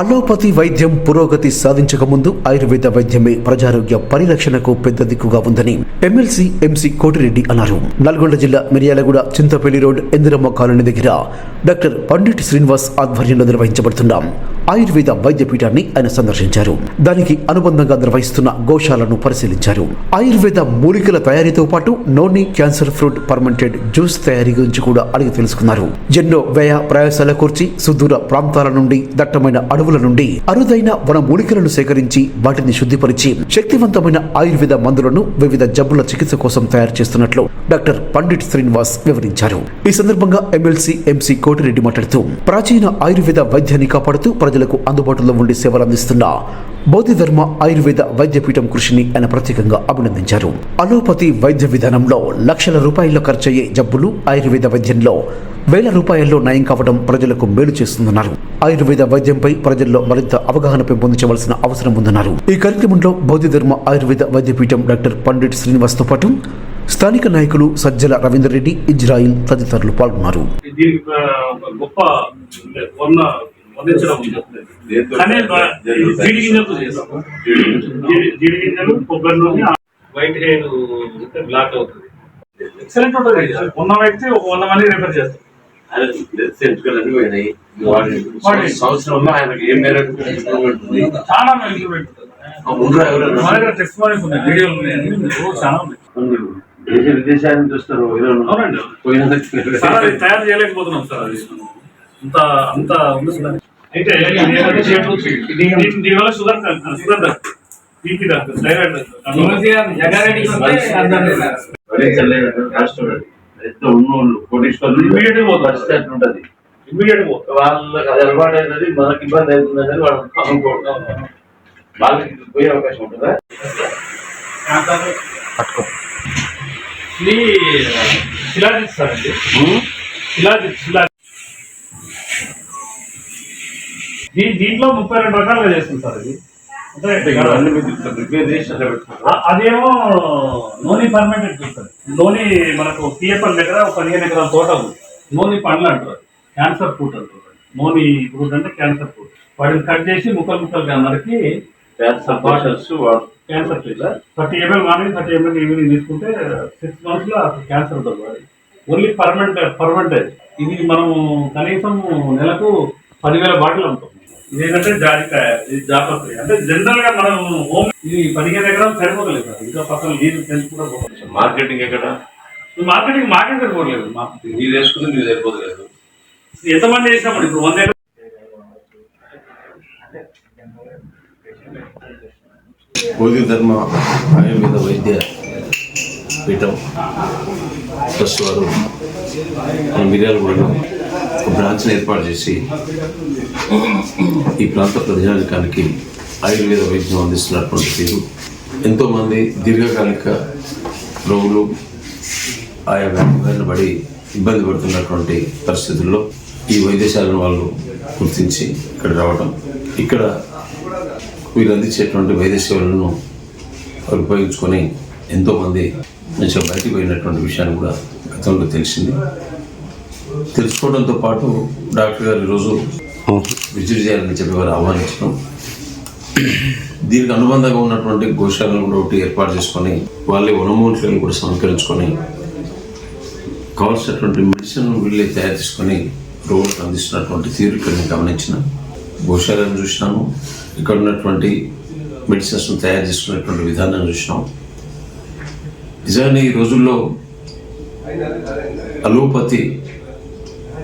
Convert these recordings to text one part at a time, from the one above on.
Allopathy వైద్యం పురోగతి సాధించకముందు ఆయుర్వేద వైద్యమే ప్రజారోగ్య పరిరక్షణకు పెద్ద దిక్కుగా ఉందని ఎమ్మెల్సీ ఎంసీ కోటిరెడ్డి అన్నారు. నల్గొండ జిల్లా మిర్యాలగూడ చింతపల్లి రోడ్ ఇందిరమ్మ కాలనీ దగ్గర డాక్టర్ పండిట్ శ్రీనివాస్ ఆధ్వర్యంలో నిర్వహించబడుతున్నాం. ఆయుర్వేద వైద్య పీఠాన్ని ఆయన సందర్శించారు. దానికి అనుబంధంగా నిర్వహిస్తున్న గోశాలను పరిశీలించారు. ఆయుర్వేద మూలికల తయారీతో పాటు noni cancer fruit fermented juice తయారీ గురించి కూడా అడిగి తెలుసుకున్నారు. ఎన్నో వ్యయ ప్రయాసాల కూర్చి సుదూర ప్రాంతాల నుండి దట్టమైన అడవుల నుండి అరుదైన వన మూలికలను సేకరించి వాటిని శుద్ధిపరిచి శక్తివంతమైన ఆయుర్వేద మందులను వివిధ జబ్బుల చికిత్స కోసం తయారు చేస్తున్నట్లు డాక్టర్ పండిట్ శ్రీనివాస్ వివరించారు. ఈ సందర్భంగా ఎమ్మెల్సీ ఎంసీ కోటిరెడ్డి మాట్లాడుతూ ప్రాచీన ఆయుర్వేద వైద్యాన్ని కాపాడుతూ ప్రజలకు అందుబాటులో ఉండి సేవలు అందిస్తున్న బౌద్ధధర్మ ఆయుర్వేద వైద్యపీఠం కృషిని ఆయన ప్రత్యేకంగా అభినందించారు. అలోపతి వైద్య విధానంలో లక్షల రూపాయల్లో ఖర్చయ్యే జబ్బులు ఆయుర్వేద వైద్యంలో వేల రూపాయల్లో నయం కావడం ప్రజలకు మేలు చేస్తుందన్నారు. ఆయుర్వేద వైద్యంపై ప్రజల్లో మరింత అవగాహన పెంపొందించవలసిన అవసరం ఉందన్నారు. ఈ కార్యక్రమంలో బౌద్ధధర్మ ఆయుర్వేద వైద్యపీఠం డాక్టర్ పండిట్ శ్రీనివాస్తో పాటు స్థానిక నాయకులు సజ్జల రవీందర్ రెడ్డి ఇజ్రాయిల్ తదితరులు పాల్గొన్నారు. గొప్ప వర్ణ వర్ణించడం ఉంది కానీ జీడి గింజలతో చేస్తాం. జీడి- జీడి గింజలు కొబ్బరి నూనె వైట్ హెయిర్ బ్లాక్ అవుతుంది. ఎక్సలెంట్ ఉంటుంది. ఉన్న వ్యక్తి ఒక వంద మంది రిఫర్ సంవత్సరంలో ఆయనకి ఏ చాలా దేశ చూస్తారు అవునండి. పోయిన తయారు చేయలేకపోతున్నాం సార్ అది. అంత అంత ఉంది సార్ అయితే దీనివల్ల షుగర్ షుగర్ బీపీ అది. ఎంత ఉన్నోళ్ళు కోటీశ్వరులు. పరిస్థితి వాళ్ళకి అది అలవాటు అయినది మనకి ఇబ్బంది అవుతుంది అనేది వాళ్ళు అనుకోవడం వాళ్ళకి పోయే అవకాశం ఉంటుందా ఇది శిలాజిత్ సార్ అండి శిలాజిత్ శిలాజిత్ దీ- దీంట్లో ముప్పై రెండు రకాలుగా చేస్తుంది సార్ ఇది. అదేమో నూనె పర్మనెంట్ చూస్తారు. నూనె మనకు పిఎఫ్ఎల్ దగ్గర ఒక పదిహేను ఎకరాల తోట ఉంది. నూనె పండ్లు అంటారు క్యాన్సర్ ఫ్రూట్ అంటారు నూనె ఫ్రూట్ అంటే క్యాన్సర్ ఫ్రూట్. వాటిని కట్ చేసి ముక్కలు ముక్కలుగా నరికి క్యాన్సర్ వాడు cancer thirty ML morning thirty ML evening తీసుకుంటే సిక్స్ మంత్స్లో అసలు క్యాన్సర్ ఉంటుంది. ఓన్లీ పర్మనెంట్ పర్మనెంట్ ఇది మనం కనీసం నెలకు పదివేల బాటిల్ అమ్ముతాం. ఇదేంటంటే జాజికాయ ఇది జాపత్రి అంటే జనరల్గా మనం హోమ్ ఇది పదిహేను ఎకరాలు సరిపోతలేదు సార్ ఇంకా పక్కన నీరు పెంచుకుంటూ మార్కెటింగ్ ఎక్కడ? మార్కెటింగ్ మార్కెట్ సరిపోలేదు మార్కెటింగ్ మీరు వేసుకుంది మీరు సరిపోతలేదు. ఎంతమంది చేసినప్పుడు ఇప్పుడు వంద ఎకరాలు బౌద్ధ ధర్మ ఆయుర్వేద వైద్య పీఠం ట్రస్ట్ వారు మిర్యాలగూడలో. బ్రాంచ్ని ఏర్పాటు చేసి ఈ ప్రాంత ప్రజానికానికి ఆయుర్వేద వైద్యం అందిస్తున్నటువంటి తీరు ఎంతోమంది దీర్ఘకాలిక రోగులు ఆయా వ్యాధి పడి ఇబ్బంది పడుతున్నటువంటి పరిస్థితుల్లో ఈ వైద్యశాలను వాళ్ళు గుర్తించి ఇక్కడ రావడం ఇక్కడ వీరు అందించేటువంటి వైద్య సేవలను ఉపయోగించుకొని ఎంతోమంది మంచిగా బయటికి పోయినటువంటి విషయాన్ని కూడా గతంలో తెలిసింది. తెలుసుకోవడంతో పాటు డాక్టర్ గారు ఈరోజు విజిట్ చేయాలని చెప్పి వారు ఆహ్వానించడం. దీనికి అనుబంధంగా ఉన్నటువంటి గోశాలను కూడా ఒకటి ఏర్పాటు చేసుకొని వాళ్ళ వనమూలికలను కూడా సమీకరించుకొని కావాల్సినటువంటి మెడిసిన్ వీళ్ళే తయారు చేసుకొని రోగులకు అందిస్తున్నటువంటి తీరు ఇక్కడ నేను గమనించిన. గోశాలను చూసినాము. ఇక్కడ ఉన్నటువంటి మెడిసిన్స్ను తయారు చేసుకునేటువంటి విధానం చూసినాం. నిజాన్ని ఈ రోజుల్లో అలోపతి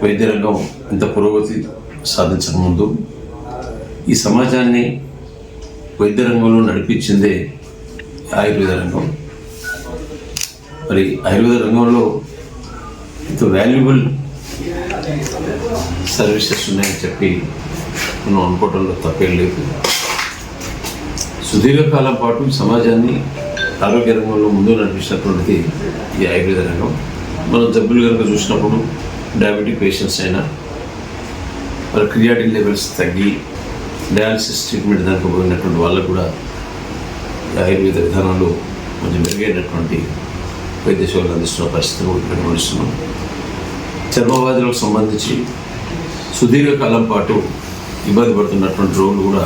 వైద్య రంగం ఇంత పురోగతి సాధించక ముందు ఈ సమాజాన్ని వైద్య రంగంలో నడిపించిందే ఆయుర్వేద రంగం. మరి ఆయుర్వేద రంగంలో ఎంతో వాల్యుబుల్ సర్వీసెస్ ఉన్నాయని చెప్పి మనం అనుకోవడంలో తప్పేం లేదు. సుదీర్ఘకాలం పాటు సమాజాన్ని ఆరోగ్య రంగంలో ముందు నడిపించినటువంటిది ఈ ఆయుర్వేద రంగం. మనం జబ్బులు కనుక చూసినప్పుడు డయాబెటిక్ పేషెంట్స్ అయినా వాళ్ళ క్రియాటిన్ లెవెల్స్ తగ్గి డయాలసిస్ ట్రీట్మెంట్ దానికి పోయినటువంటి వాళ్ళకు కూడా ఆయుర్వేద విధానంలో కొంచెం మెరుగైనటువంటి వైద్య సేవలు అందిస్తున్న పరిస్థితులు కూడా గమనిస్తున్నాం. చర్మవ్యాధులకు సంబంధించి సుదీర్ఘకాలం పాటు ఇబ్బంది పడుతున్నటువంటి రోగులు కూడా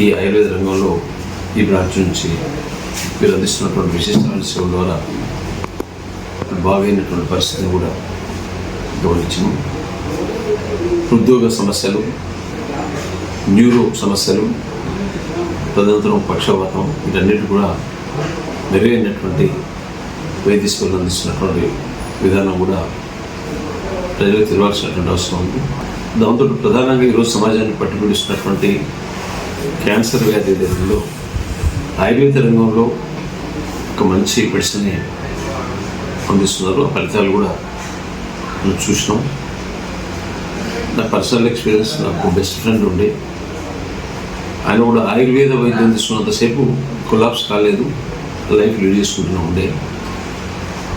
ఈ ఆయుర్వేద రంగంలో ఈ బ్రాంచ్ నుంచి మీరు అందిస్తున్నటువంటి విశిష్టమైన సేవల ద్వారా బాగైనటువంటి పరిస్థితిని కూడా గమనించాము. హృద్యోగ సమస్యలు న్యూరో సమస్యలు తదనంతరం పక్షవాతం వీటన్నిటి కూడా మెరుగైనటువంటి వైద్యశ్వరులు అందిస్తున్నటువంటి విధానం కూడా ప్రజలకు తెలియాల్సినటువంటి అవసరం ఉంది. దాంతో ప్రధానంగా ఈరోజు సమాజాన్ని పట్టుబడిస్తున్నటువంటి క్యాన్సర్ వ్యాధి దగ్గరలో ఆయుర్వేద రంగంలో ఒక మంచి మెడిసిన్ని అందిస్తున్నారు ఆ ఫలితాలు కూడా మనం చూసినాం. నా పర్సనల్ ఎక్స్పీరియన్స్ నాకు బెస్ట్ ఫ్రెండ్ ఉండే. ఆయన కూడా ఆయుర్వేద వైద్యం తీసుకున్నంతసేపు కొలాప్స్ కాలేదు. లైఫ్ లీడ్ చేసుకుంటున్నా ఉండే.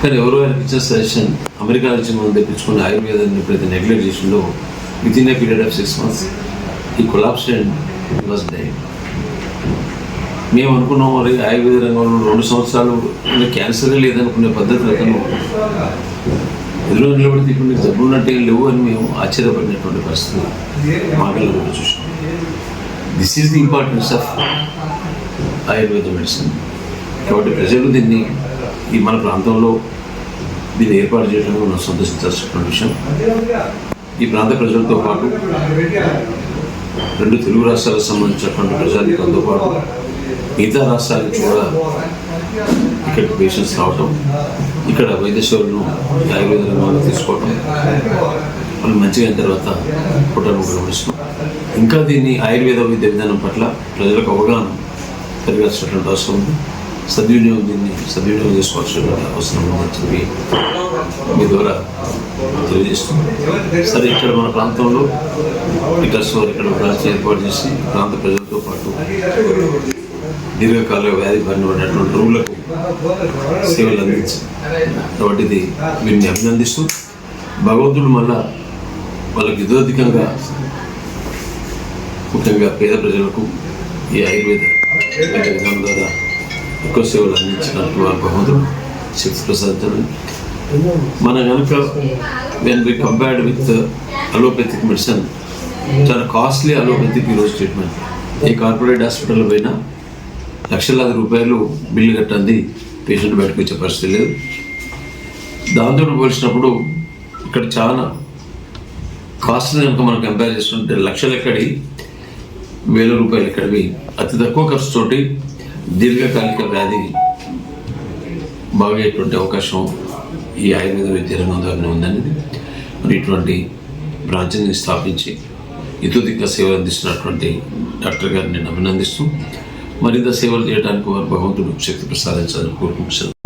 కానీ ఎవరో ఆయనకి ఇచ్చిన సజెషన్ అమెరికా నుంచి మనం తెప్పించుకున్న ఆయుర్వేదాన్ని ఎప్పుడైతే నెగ్లెక్ట్ చేసిందో within a period of six months ఈ కొలాప్స్ అండ్ వాజ్ డై మేము అనుకున్నాం మరి ఆయుర్వేద రంగంలో రెండు సంవత్సరాలు క్యాన్సరే లేదనుకునే పద్ధతి అతను ఎదురు నిలబడితే ఇప్పుడు నీకు జబ్బు ఉన్నట్టు లేవు అని మేము ఆశ్చర్యపడినటువంటి పరిస్థితి మాటలు కూడా చూసాం this is the importance of Ayurveda medicine కాబట్టి ప్రజలు దీన్ని ఈ మన ప్రాంతంలో దీన్ని ఏర్పాటు చేయడం మనం సంతోషించాల్సిన విషయం. ఈ ప్రాంత ప్రజలతో పాటు రెండు తెలుగు రాష్ట్రాలకు సంబంధించినటువంటి ప్రజానికంతో పాటు మిగతా రాష్ట్రాలకు కూడా ఇక్కడ పేషెంట్స్ రావటం ఇక్కడ వైద్య ఆయుర్వేద రంగంలో తీసుకోవటం వాళ్ళు మంచిగా అయిన తర్వాత కుటుంబం గమనిస్తున్నాం. ఇంకా దీన్ని ఆయుర్వేద విద్య విధానం పట్ల ప్రజలకు అవగాహన పెరగాల్సినటువంటి అవసరం ఉంది. సద్వినియోగం దీన్ని సద్వినియోగం చేసుకోవాల్సిన అవసరం ఉందని చెప్పి మీ ద్వారా తెలియజేస్తుంది సరే ఇక్కడ మన ప్రాంతంలో ఇక్కడ ఇక్కడ బ్రాంచ్ ఏర్పాటు చేసి ప్రాంత ప్రజలతో పాటు దీర్ఘకాల వ్యాధి పడినటువంటి రోగులకు సేవలు అందించి కాబట్టి ఇది వీరిని అభినందిస్తూ భగవంతుడు మళ్ళా వాళ్ళకి ఇదోధికంగా ముఖ్యంగా పేద ప్రజలకు ఈ ఆయుర్వేద విధానం ద్వారా ఎక్కువ సేవలు అందించినట్టు వారు భగవంతుడు శక్తి ప్రసాదించాలని మన కనుక when we compared with allopathic medicine చాలా కాస్ట్లీ అలోపతిక్ ఈరోజు ట్రీట్మెంట్ ఏ కార్పొరేట్ హాస్పిటల్ పోయినా లక్షలాది రూపాయలు బిల్లు కట్టంది పేషెంట్ బయటకు వచ్చే పరిస్థితి లేదు. దాంతో పోల్చినప్పుడు ఇక్కడ చాలా కాస్ట్ని కనుక మనం కంపేర్ చేసుకుంటే లక్షలు ఎక్కడి వేల రూపాయలు ఎక్కడివి అతి తక్కువ ఖర్చుతోటి దీర్ఘకాలిక వ్యాధి బాగయ్యేటువంటి అవకాశం ఈ ఆయుర్వేద విద్య రంగం ఉందనేది మరి ఇటువంటి బ్రాంచ్ని స్థాపించి ఇతుదిక సేవలు అందిస్తున్నటువంటి డాక్టర్ గారిని నేను అభినందిస్తూ మరింత సేవలు చేయడానికి వారు భగవంతుడు శక్తి ప్రసాదించాలని కోరుకుంటున్నాను.